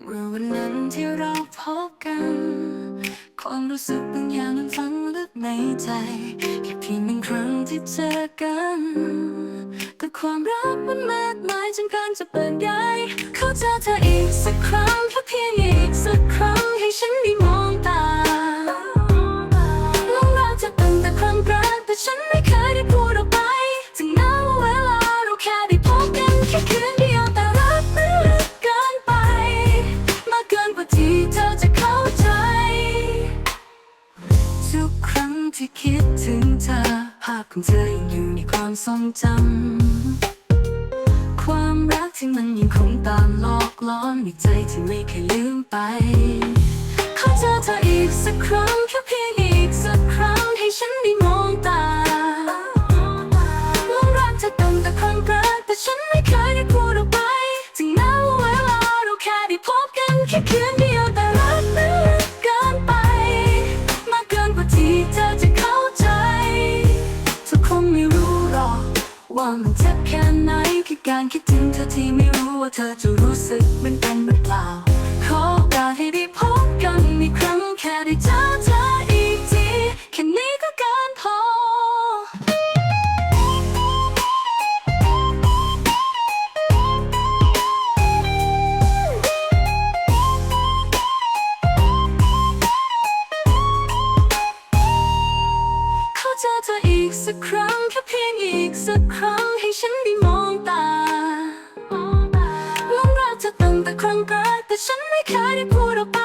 เมื่อวันนั้นที่เราพบกัน ความรู้สึกบางอย่างมันฝังลึกในใจ แค่เพียงหนึ่งครั้งที่เจอกัน แต่ความรักมันมากมายจนเกินจะเปิดได้เข้าเจอเธออีกสักครั้งแค่เพียงอีกสักครั้งให้ฉันได้ ภาพของเธอยังอยู่ในความทรงจำ ความรักที่มันยังคงตามหลอกล้อนในใจที่ไม่เคยลืมไป ขอเจอเธออีกสักครั้ง แค่เพียงอีกสักครั้งให้ฉันได้มอง ว่ามันเจ็บแค่ไหนแค่การคิดถึงเธอที่ไม่รู้ว่าเธอจะรู้สึกเหมือนกันหรือเปล่า ขอโอกาสให้ได้พบกันอีกครั้งแค่ได้เจอเธออีกที แค่นี้ก็เกินพอขอเจอเธออี กสักครั้งแค่เพียงอีกสักครั้งให้ฉันได้มองตาลองรักเธอตั้งแต่ครั้งแรกแต่ฉันไม่เคยได้พูดออกไป